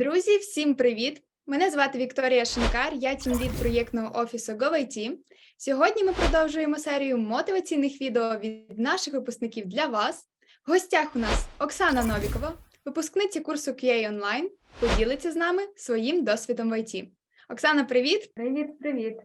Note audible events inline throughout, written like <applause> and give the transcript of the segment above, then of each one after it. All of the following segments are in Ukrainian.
Друзі, всім привіт! Мене звати Вікторія Шинкар, я тімлід проєктного офісу GoIT. Сьогодні ми продовжуємо серію мотиваційних відео від наших випускників для вас. В гостях у нас Оксана Новікова, випускниця курсу QA Online, поділиться з нами своїм досвідом в IT. Оксана, привіт! Привіт, привіт.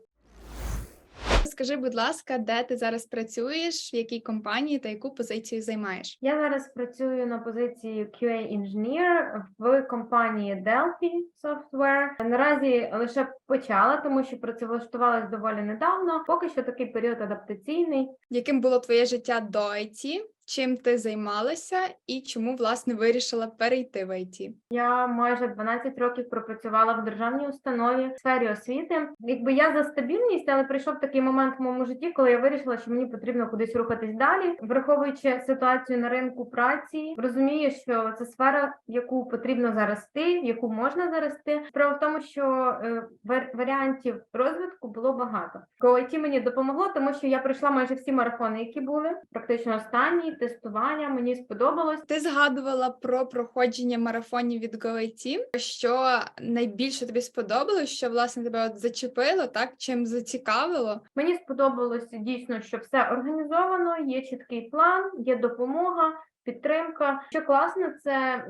Скажи, будь ласка, де ти зараз працюєш, в якій компанії та яку позицію займаєш? Я зараз працюю на позиції QA Engineer в компанії Delphi Software. Наразі лише почала, тому що працевлаштувалась доволі недавно. Поки що такий період адаптаційний. Яким було твоє життя до IT? Чим ти займалася і чому власне вирішила перейти в IT? Я майже 12 років пропрацювала в державній установі в сфері освіти. Якби я за стабільність, але прийшов такий момент в моєму житті, коли я вирішила, що мені потрібно кудись рухатись далі, враховуючи ситуацію на ринку праці, розумію, що це сфера, яку потрібно зарости, яку можна зарости. Справа в тому, що е, варіантів розвитку було багато. GoIT мені допомогло, тому що я пройшла майже всі марафони, які були практично останні тестування. Мені сподобалось. Ти згадувала про проходження марафонів від GoIT. Що найбільше тобі сподобалось, що власне тебе от зачепило, так чим зацікавило? Мені сподобалося дійсно, що все організовано, є чіткий план, є допомога. Підтримка, що класно, це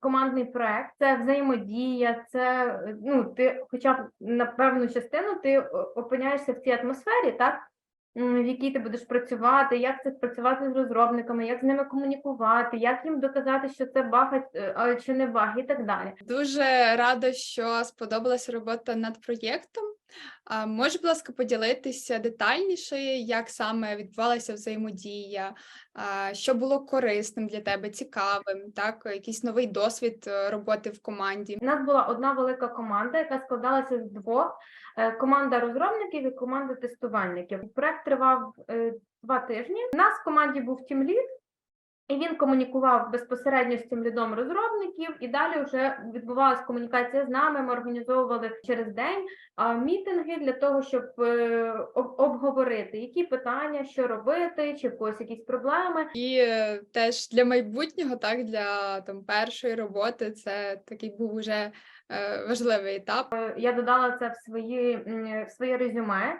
командний проект, це взаємодія, це ну ти, хоча б на певну частину, ти опиняєшся в цій атмосфері, так в якій ти будеш працювати, як це працювати з розробниками, як з ними комунікувати, як їм доказати, що це баг, е, а чи не баг, і так далі. Дуже рада, що сподобалася робота над проєктом. А можеш, будь ласка, поділитися детальніше, як саме відбувалася взаємодія, що було корисним для тебе, цікавим, так, якийсь новий досвід е, роботи в команді. У нас була одна велика команда, яка складалася з двох: команда розробників і команда тестувальників. Проект тривав е, два тижні. У нас в команді був тімлід, і він комунікував безпосередньо з тим лідом розробників, і далі вже відбувалася комунікація з нами. Ми організовували через день мітинги для того, щоб е, об- обговорити, які питання, що робити, чи в когось якісь проблеми. І е, теж для майбутнього, так, для там першої роботи, це такий був уже е, важливий етап. я додала це в свої в своє резюме.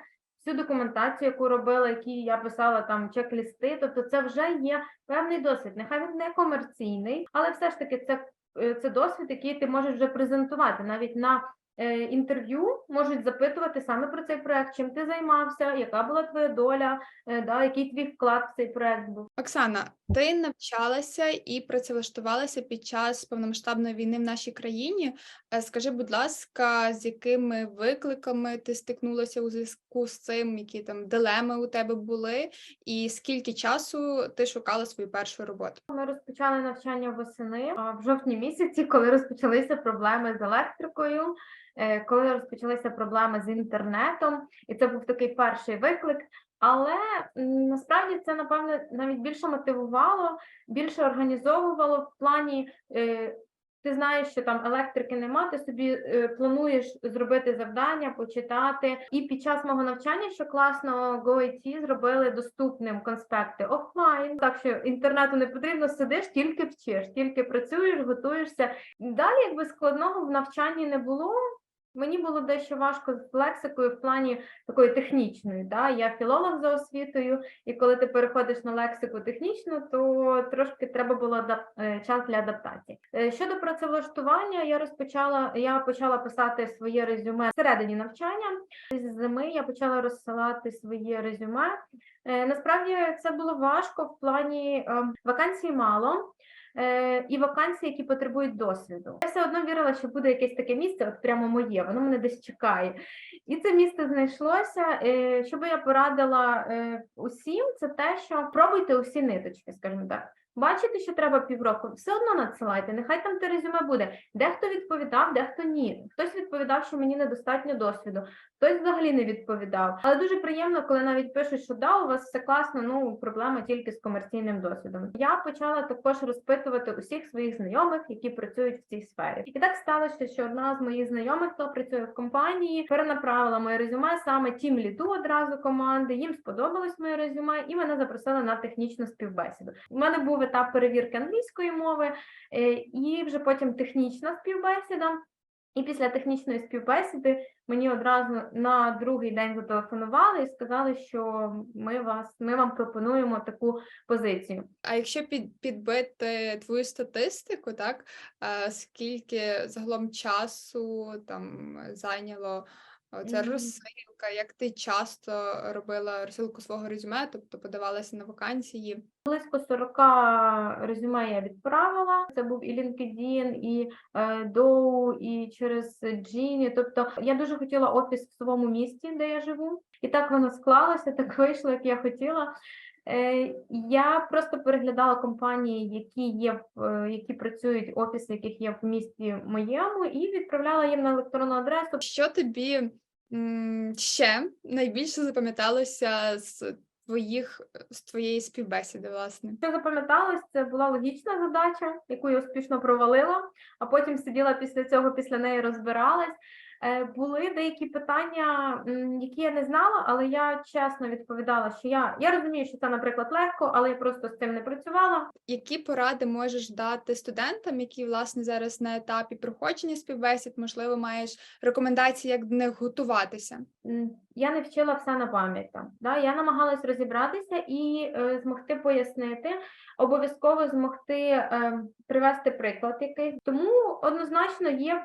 Всю документацію, яку робила, які я писала там чек-лісти, тобто це вже є певний досвід. Нехай він не комерційний, але все ж таки це, е, це досвід, який ти можеш вже презентувати навіть на е, інтерв'ю можуть запитувати саме про цей проект, чим ти займався, яка була твоя доля, е, да, який твій вклад в цей проект був. Оксана, ти навчалася і працевлаштувалася під час повномасштабної війни в нашій країні. Скажи, будь ласка, з якими викликами ти стикнулася у зв'язку з цим, які там дилеми у тебе були, і скільки часу ти шукала свою першу роботу? Ми розпочали навчання восени в жовтні місяці, коли розпочалися проблеми з електрикою, е, коли розпочалися проблеми з інтернетом, і це був такий перший виклик. Але насправді це напевно навіть більше мотивувало, більше організовувало в плані. Ти знаєш, що там електрики нема, ти собі е, плануєш зробити завдання, почитати. І під час мого навчання, що класно, GoIT зробили доступним конспекти офлайн, так що інтернету не потрібно, сидиш, тільки вчиш, тільки працюєш, готуєшся. Далі, якби складного в навчанні не було. Мені було дещо важко з лексикою в плані такої технічної. Да? Я філолог за освітою, і коли ти переходиш на лексику технічну, то трошки треба було е, час для адаптації. Е, Щодо працевлаштування, я розпочала, я почала писати своє резюме всередині навчання. З зими я почала розсилати своє резюме. Е, Насправді це було важко в плані ем, вакансій мало. Е, І вакансії, які потребують досвіду. Я все одно вірила, що буде якесь таке місце, от прямо моє, воно мене десь чекає. І це місце знайшлося. Е, Що би я порадила е, усім, це те, що пробуйте усі ниточки, скажімо так. Бачите, що треба півроку, все одно надсилайте, нехай там те резюме буде. Дехто відповідав, дехто ні. Хтось відповідав, що мені недостатньо досвіду, хтось взагалі не відповідав. Але дуже приємно, коли навіть пишуть, що да, у вас все класно, ну проблема тільки з комерційним досвідом. Я почала також розпитувати усіх своїх знайомих, які працюють в цій сфері. І так сталося, що одна з моїх знайомих, хто працює в компанії, перенаправила моє резюме саме тім ліду одразу команди. Їм сподобалось моє резюме, і мене запросили на технічну співбесіду. У мене був був етап перевірки англійської мови, е, і вже потім технічна співбесіда. І після технічної співбесіди мені одразу на другий день зателефонували і сказали, що ми вас ми вам пропонуємо таку позицію. А якщо під, підбити твою статистику, так скільки загалом часу там зайняло ця Мгм. розсилка? Як ти часто робила розсилку свого резюме, тобто подавалася на вакансії? Близько 40 резюме я відправила. Це був і LinkedIn, і е, Dow, і через Gini. Тобто я дуже хотіла офіс в своєму місті, де я живу, і так воно склалося, <laughs> так вийшло, як я хотіла. Е, Я просто переглядала компанії, які є е, які працюють офіси, яких є в місті моєму, і відправляла їм на електронну адресу. Що тобі ще найбільше запам'яталося з твоїх з твоєї співбесіди, власне? Що запам'яталось, це була логічна задача, яку я успішно провалила, а потім сиділа після цього, після неї розбиралась. Е, Були деякі питання, які я не знала, але я чесно відповідала, що я, я розумію, що це, наприклад, легко, але я просто з цим не працювала. Які поради можеш дати студентам, які власне зараз на етапі проходження співбесід, можливо, маєш рекомендації, як до них готуватися? Я не вчила все на пам'ять. Да? Я намагалась розібратися і е, змогти пояснити, обов'язково змогти е, привести приклад якийсь. Тому однозначно є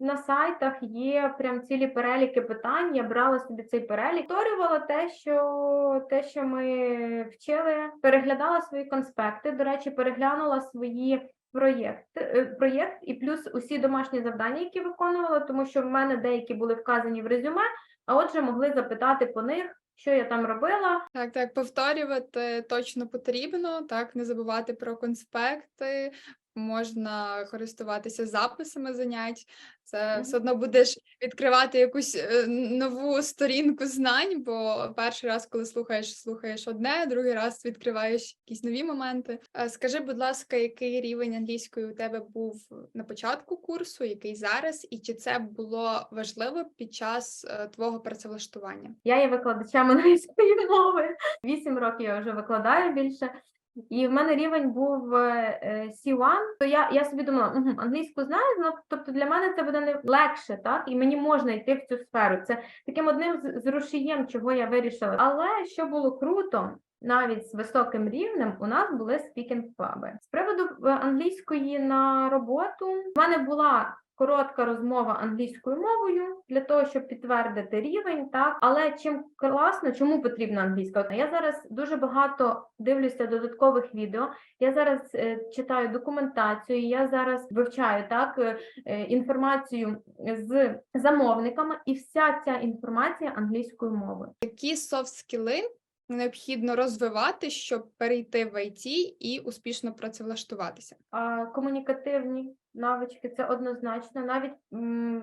на сайтах є прям цілі переліки питань. Я брала собі цей перелік, повторювала те, що те, що ми вчили, переглядала свої конспекти. До речі, переглянула свої. Проєкт, е, проєкт і плюс усі домашні завдання, які виконувала, тому що в мене деякі були вказані в резюме, а отже, могли запитати по них, що я там робила. Так, так, повторювати точно потрібно, так, не забувати про конспекти, можна користуватися записами занять. Це Мгм. все одно будеш відкривати якусь е, нову сторінку знань, бо перший раз, коли слухаєш, слухаєш одне, другий раз відкриваєш якісь нові моменти. Е, Скажи, будь ласка, який рівень англійської у тебе був на початку курсу, який зараз, і чи це було важливо під час е, твого працевлаштування? Я є викладачем англійської мови. Вісім років я вже викладаю більше. І в мене рівень був е, е, C1, то я, я собі думала, угу, англійську знаю, ну, тобто для мене це буде не легше, так? І мені можна йти в цю сферу. Це таким одним з, з рушієм, чого я вирішила. Але що було круто, навіть з високим рівнем, у нас були спікінг клаби. З приводу е, англійської на роботу, в мене була коротка розмова англійською мовою для того, щоб підтвердити рівень, так але чим класно, чому потрібна англійська? Я зараз дуже багато дивлюся додаткових відео. Я зараз е, читаю документацію. Я зараз вивчаю так е, інформацію з замовниками, і вся ця інформація англійською мовою. Які софт-скіли необхідно розвивати, щоб перейти в IT і успішно працевлаштуватися? А комунікативні навички це однозначно. Навіть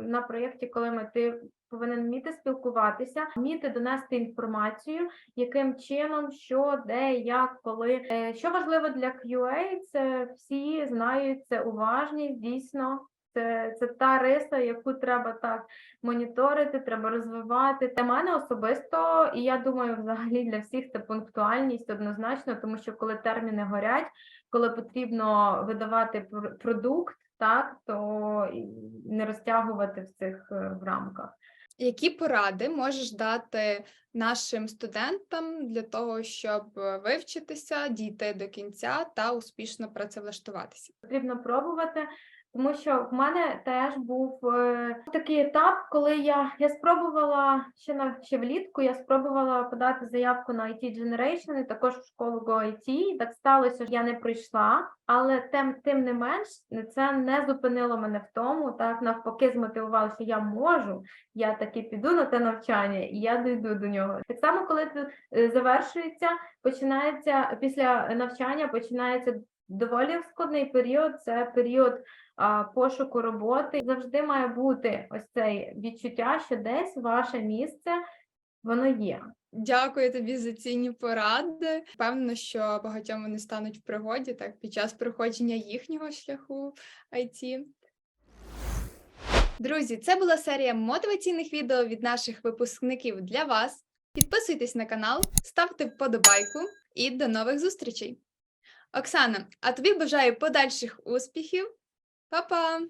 на проєкті, коли ми ти повинен вміти спілкуватися, вміти донести інформацію, яким чином, що, де, як, коли. Е, Що важливо для QA, це всі знають, це уважність, дійсно. Це, це та риса, яку треба так моніторити, треба розвивати. Для мене особисто, і я думаю, взагалі для всіх це пунктуальність однозначно, тому що коли терміни горять, коли потрібно видавати пр- продукт, так то не розтягувати в цих е, в рамках. Які поради можеш дати нашим студентам для того, щоб е, вивчитися, дійти до кінця та успішно працевлаштуватися? Потрібно пробувати. Тому що в мене теж був е, такий етап, коли я, я спробувала ще на ще влітку, я спробувала подати заявку на IT Generation, і також в школу GoIT. Так сталося, що я не прийшла, але тим, тим не менш це не зупинило мене в тому, так навпаки, змотивувало, що я можу, я таки піду на те навчання і я дійду до нього. Так само, коли е, завершується, починається після навчання, починається доволі складний період. Це період а, пошуку роботи. Завжди має бути ось це відчуття, що десь ваше місце воно є. Дякую тобі за цінні поради. Впевнена, що багатьом вони стануть в пригоді так під час проходження їхнього шляху IT. Друзі, це була серія мотиваційних відео від наших випускників для вас. Підписуйтесь на канал, ставте вподобайку і до нових зустрічей! Оксана, а тобі бажаю подальших успіхів. Па-па!